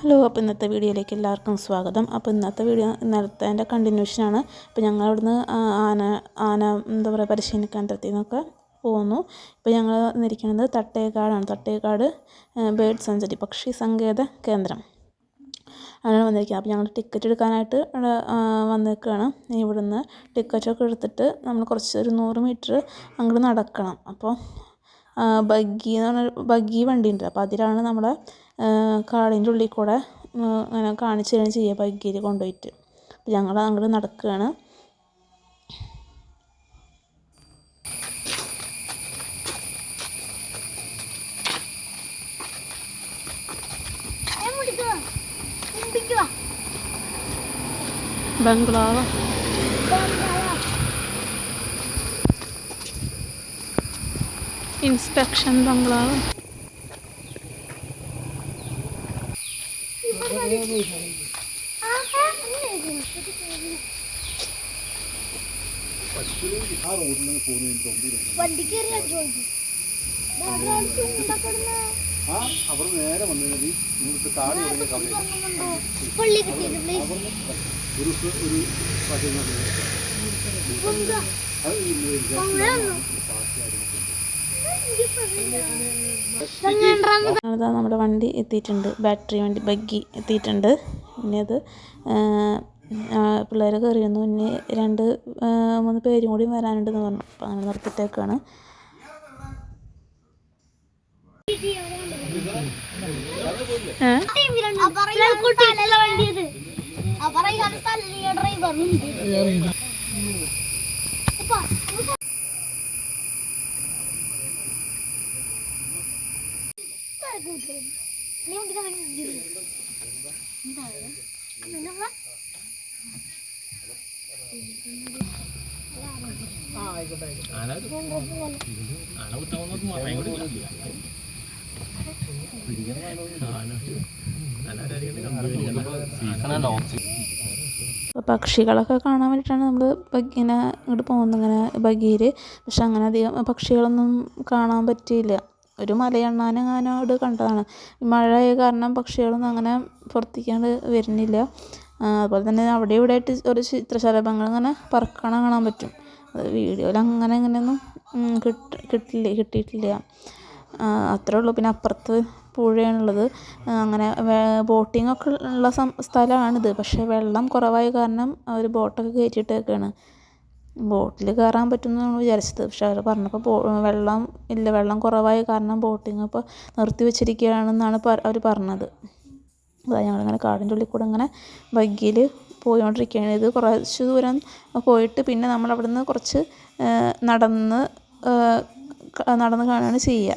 Hello അപ്പോൾ ഇന്നത്തെ വീഡിയോയിലേക്ക് എല്ലാവർക്കും സ്വാഗതം. അപ്പോൾ ഇന്നത്തെ വീഡിയോ ഇന്നലത്തെ കണ്ടിന്യൂഷനാണ് അപ്പോൾ ഞങ്ങൾ അവിടുന്ന് ആന ആന എന്താ പറയുക പരിശീലന കേന്ദ്രത്തിൽ നിന്നൊക്കെ പോന്നു ഇപ്പോൾ ഞങ്ങൾ നിന്നിരിക്കുന്നത് തട്ടേക്കാടാണ്. തട്ടേക്കാട് ബേർഡ് സെഞ്ചുറി പക്ഷി സങ്കേത കേന്ദ്രം. അങ്ങനെ വന്നിരിക്കുന്നത് അപ്പോൾ ഞങ്ങൾ ടിക്കറ്റ് എടുക്കാനായിട്ട് വന്നേക്കാണ്. ഇവിടുന്ന് ടിക്കറ്റൊക്കെ എടുത്തിട്ട് നമ്മൾ കുറച്ച് ഒരു നൂറ് മീറ്റർ അങ്ങോട്ട് നടക്കണം. അപ്പോൾ ബഗ്ഗി എന്ന് പറഞ്ഞ ബഗ്ഗി വണ്ടി ഉണ്ട് അപ്പോൾ അതിലാണ് നമ്മളെ കാടിന്റെ ഉള്ളിൽ കൂടെ ഇങ്ങനെ കാണിച്ചു തരുകയാണ് ചെയ്യുക ബൈക്കിൽ കൊണ്ടുപോയിട്ട്. അപ്പോൾ ഞങ്ങൾ അങ്ങോട്ട് നടക്കുകയാണ്. ബംഗ്ലാവ്. ഇൻസ്പെക്ഷൻ ബംഗ്ലാവ് വണ്ടി കയറി ചോദിച്ചു ആ അവിടെ നേരെ വന്നത് ഇവിടുത്തെ താഴെ കിട്ടിയത് പ്ലീസ് ഒരു ഒരു പശു അത് ഈ അതാ നമ്മുടെ വണ്ടി എത്തിയിട്ടുണ്ട്. ബാറ്ററി വണ്ടി ബഗ്ഗി എത്തിയിട്ടുണ്ട്. ഇനി അത് പിള്ളേർ കയറി വന്നു. ഇനി രണ്ട് മൂന്ന് പേരും കൂടി വരാനുണ്ടെന്ന് പറഞ്ഞു. അപ്പം അങ്ങനെ നിർത്തിട്ടേക്കാണ് ഏ പക്ഷികളൊക്കെ കാണാൻ വേണ്ടിയിട്ടാണ് നമ്മൾ ഇങ്ങനെ ഇങ്ങോട്ട് പോകുന്നത് ഇങ്ങനെ ബഗീര്. പക്ഷെ അങ്ങനെ അധികം പക്ഷികളൊന്നും കാണാൻ പറ്റിയില്ല. ഒരു മലയണ്ണാനെങ്ങാനോട് കണ്ടതാണ്. മഴ കാരണം പക്ഷികളൊന്നും അങ്ങനെ പുറത്തേക്കാണ്ട് വരുന്നില്ല. അതുപോലെ തന്നെ അവിടെ ഇവിടെ ആയിട്ട് ഒരു ചിത്രശലഭങ്ങൾ ഇങ്ങനെ പറക്കണ കാണാൻ പറ്റും. അത് വീഡിയോയിൽ അങ്ങനെ ഇങ്ങനെയൊന്നും ഉം, കിട്ട കിട്ടില്ല കിട്ടിയിട്ടില്ല. അത്രേ ഉള്ളൂ. പിന്നെ അപ്പുറത്ത് പുഴയാണുള്ളത്. അങ്ങനെ ബോട്ടിംഗ് ഒക്കെ ഉള്ള സ്ഥലമാണിത്. പക്ഷേ വെള്ളം കുറവായ കാരണം അവർ ബോട്ടൊക്കെ കയറ്റിയിട്ടേക്കാണ്. ബോട്ടിൽ കയറാൻ പറ്റുമെന്ന് വിചാരിച്ചത്. പക്ഷെ അവർ പറഞ്ഞപ്പോൾ ബോ വെള്ളം ഇല്ല വെള്ളം കുറവായ കാരണം ബോട്ടിങ് ഇപ്പോൾ നിർത്തി വെച്ചിരിക്കുകയാണെന്നാണ് അവർ പറഞ്ഞത്. അതാ ഞങ്ങളിങ്ങനെ കാടിന്റെ ഉള്ളിൽ കൂടെ ഇങ്ങനെ ബഗ്ഗിയിൽ പോയിക്കൊണ്ടിരിക്കുകയാണ് ഇത് കുറച്ച് ദൂരം പോയിട്ട് പിന്നെ നമ്മൾ അവിടുന്ന് കുറച്ച് നടന്ന് നടന്ന് കാണുകയാണ് ചെയ്യുക.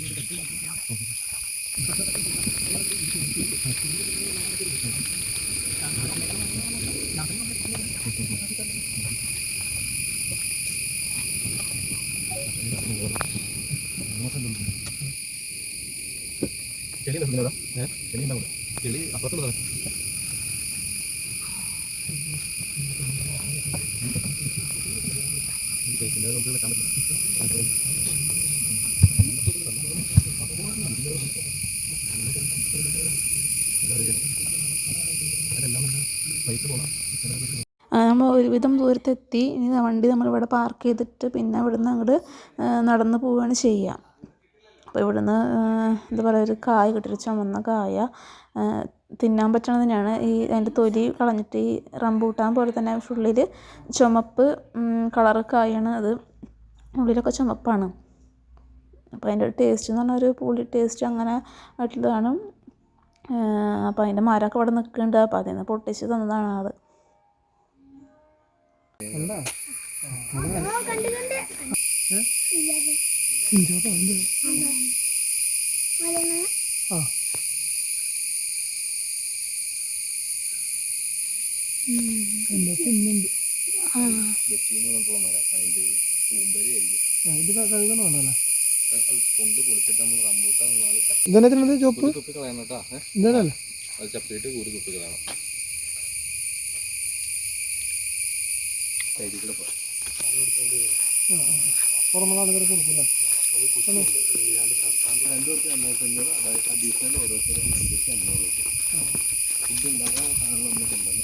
ചെളി ഉണ്ടാവില്ല ചെളി ഉണ്ടാവില്ല ചെളി അപ്പുറത്തുള്ളതാണ് പൈസ പോകണം നമ്മൾ ഒരുവിധം ദൂരത്തെത്തി. ഇനി വണ്ടി നമ്മളിവിടെ പാർക്ക് ചെയ്തിട്ട് പിന്നെ ഇവിടുന്ന് അങ്ങോട്ട് നടന്ന് പോവുകയാണ് ചെയ്യുക അപ്പോൾ ഇവിടുന്ന് എന്താ പറയുക ഒരു കായ കിട്ടിച്ച ചുമന്ന കായ തിന്നാൻ പറ്റണതിനാണ് ഈ അതിന്റെ തൊലി കളഞ്ഞിട്ട് ഈ റംബൂട്ടാൻ പോലെ തന്നെ ഉള്ളിൽ ചുമപ്പ് കളർ കായാണ് അത്. ഉള്ളിലൊക്കെ ചുമപ്പാണ്. അപ്പോൾ അതിന്റെ ടേസ്റ്റ് എന്ന് പറഞ്ഞാൽ ഒരു പുളി ടേസ്റ്റ് അങ്ങനെ ആയിട്ടുള്ളതാണ്. അപ്പോൾ അതിന്റെ മരമൊക്കെ ഇവിടെ നിൽക്കുന്നുണ്ട്. അപ്പം അതിൽ നിന്ന് പൊട്ടിച്ച് തന്നതാണ് അത് കണ്ട് കണ്ട് ഇഞ്ചോട്ടോ എന്ത്? ആ. എന്താ തിന്നുണ്ട്? ആ. വെച്ചിന്ന് പറഞ്ഞിട്ടുള്ള മരം അപ്പം അതിന്റെ ആ, ഇത് കഴുകണമല്ലേ അത് കൊണ്ട് പൊളിച്ചിട്ട് നമ്മൾ റംബൂട്ടാൻ നിന്നാൽ ഇതന്നെ തിന്നത് ചുവപ്പ്? തുപ്പി കളയണം കേട്ടോ. ഏ? ഇതല്ലേ അത് ചപ്പിയിട്ട് കൂടി തുപ്പി കളയണം സൈഡിൽ കൂടെ പോ. ആ ആ. പുറമെ ആളുകൾ കൊടുക്കില്ല രണ്ട് പേർക്ക് അഞ്ഞൂറ്റി അഞ്ഞൂറ് അതായത് അഡീഷണൽ ഓരോരുത്തരും അഞ്ഞൂറ്റി അഞ്ഞൂറ് കിട്ടും ഫുഡ് ഉണ്ടാക്കാൻ സാധനങ്ങൾ നമുക്ക് ഉണ്ടെന്ന്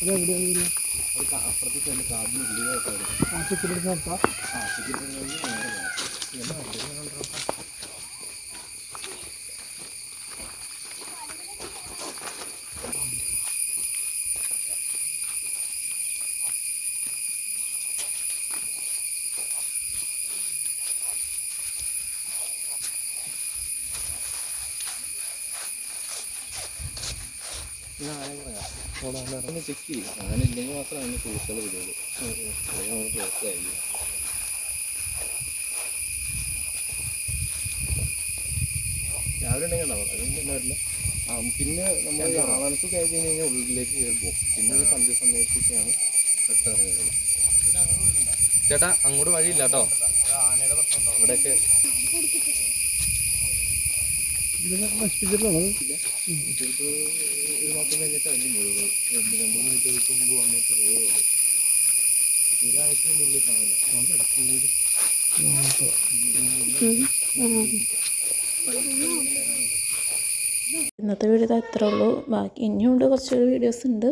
അത് എവിടെയാണ് വരിക അത് കാ- അപ്പുറത്തെ സൈഡിൽ കാടിന് ഉള്ളിലായിട്ട് ആ ചിക്കൻ നടത്താം. ആ ടിക്കറ്റ് കഴിഞ്ഞ് നേരെ ചെക്ക് ചെയ്യും അങ്ങനെ ഇല്ലെങ്കിൽ മാത്രമേ അതിന് ഫ്രൂട്ടുകൾ വരുള്ളൂ അല്ലെങ്കിൽ രാവിലെ ഉണ്ടെങ്കിൽ ഉണ്ടാവും. അതൊന്നും പിന്നെ പിന്നെ നമ്മൾ കഴിഞ്ഞ് കഴിഞ്ഞ് കഴിഞ്ഞാൽ ഉള്ളിലേക്ക് കയറി പോകും. പിന്നെ ഒരു സന്ധ്യ സമയത്തൊക്കെയാണ് പെട്ടിറങ്ങുന്നത് ചേട്ടാ അങ്ങോട്ട് വഴിയില്ല കേട്ടോ. ഇവിടെയൊക്കെ ഇതിനെ നശിപ്പിച്ചിട്ടുള്ളത് ചിലപ്പോൾ ഒരു മാസം കഴിഞ്ഞിട്ട് അതിന്റെ മുഴുവൻ രണ്ട് രണ്ട് മൂന്ന് മിനിറ്റ് മുമ്പ് വന്നിട്ട് പോയുള്ളൂ ഒരാഴ്ചയുടെ ഉള്ളിൽ കാണില്ല അതുകൊണ്ട് ഇടയ്ക്ക് വീട് ഇന്നത്തെ വീഡിയോ അത്രേ ഉള്ളൂ. ബാക്കി ഇനിയുണ്ട് കുറച്ച് വീഡിയോസ് ഉണ്ട്.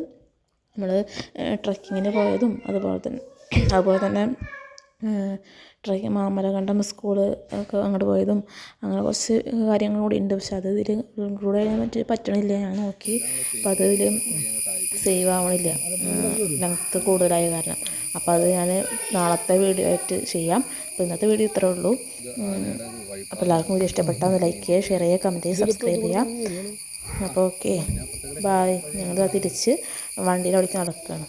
നമ്മൾ ട്രക്കിങ്ങിന് പോയതും അതുപോലെ തന്നെ അതുപോലെ തന്നെ ട്രക്കിങ് മാമലകണ്ടം സ്കൂൾ ഒക്കെ അങ്ങോട്ട് പോയതും അങ്ങനെ കുറച്ച് കാര്യങ്ങൾ കൂടി ഉണ്ട് പക്ഷെ അത് ഇതിൽ ഇൻക്ലൂഡ് ചെയ്യാൻ പറ്റി പറ്റണില്ല. ഞാൻ നോക്കി. അപ്പോൾ അത് ഇതിൽ സേവ് ആവണില്ല. ലെങ്ത്ത് കൂടുതലായ കാരണം. അപ്പോൾ അത് ഞാൻ നാളത്തെ വീഡിയോ ആയിട്ട് ചെയ്യാം. അപ്പോൾ ഇന്നത്തെ വീഡിയോ ഇത്രേ ഉള്ളൂ. അപ്പോൾ എല്ലാവർക്കും വീഡിയോ ഇഷ്ടപ്പെട്ടാൽ ഒന്ന് ലൈക്ക് ചെയ്യുക ഷെയർ ചെയ്യുക കമന്റ് ചെയ്യുക സബ്സ്ക്രൈബ് ചെയ്യുക. അപ്പോൾ ഓക്കെ. ബായ്. ഞങ്ങൾ തിരിച്ച് വണ്ടിയിൽ അവിടേക്ക് നടക്കുകയാണ്